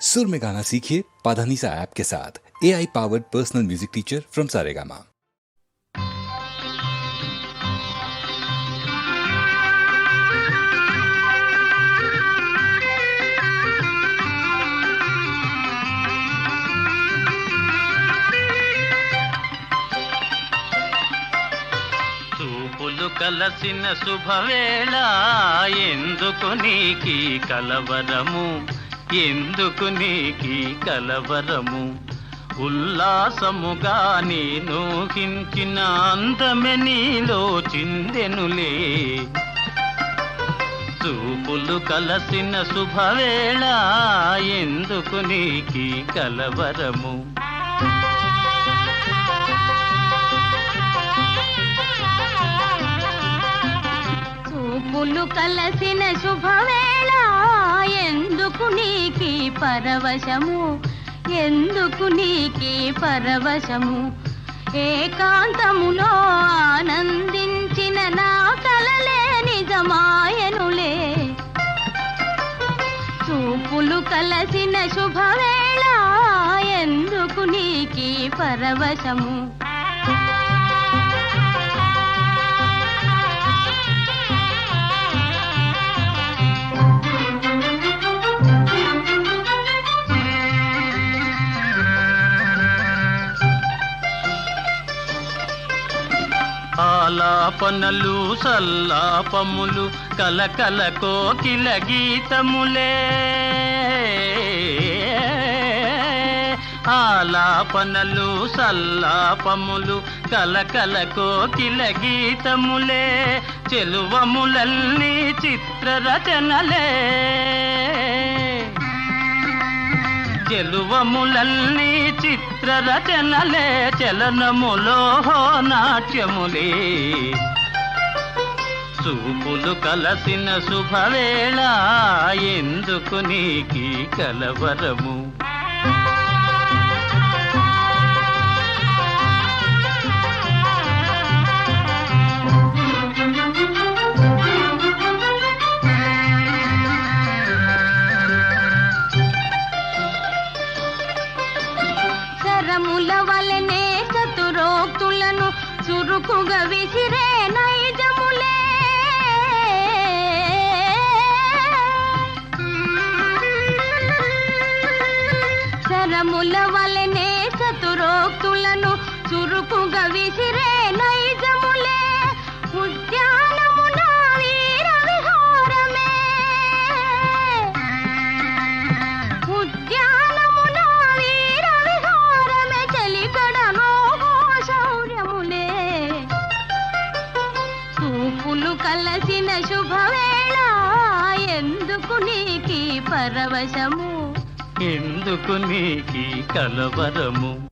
सुर में गाना सीखिए पाधानीसा ऐप के साथ A I powered personal music teacher from Saregama చూపులు కలసిన శుభవేళ ఎందుకు నీకి కలవరము ఎందుకు నీకి కలవరము? ఉల్లాసముగా నేను హించిన అందమె నీలో చిందెనులే. చూపులు కలసిన శుభవేళ ఎందుకు నీకి కలవరము? చూపులు కలసిన శుభవేళ పరవశము. ఎందుకు నీకి పరవశము? ఏకాంతములో ఆనందించిన నా కలలే నిజమాయనులే. చూపులు కలసిన శుభవేళ ఎందుకు నీకి పరవశము? ఆలాపనలు సల్లాపములు కలకల కోకిల గీతములే. ఆలాపనలు సల్లాపములు కలకల కోకిల గీతములే. చెలువములన్నీ చిత్ర రచనలే చెలువములల్ని చిత్ర రచనలే చలనములో నాట్యములే. చూపులు కలసిన శుభవేళ ఎందుకు నీకి కలవరము? వరముల వలనే చతురోక్తులను చురుకుగా విసిరే నైజములే. శరముల వలనే చతురోక్తులను చురుకు ఇద్దరు కలసిన శుభవేళ. ఎందుకు నీకి పరవశము? ఎందుకు నీకి కలవరము?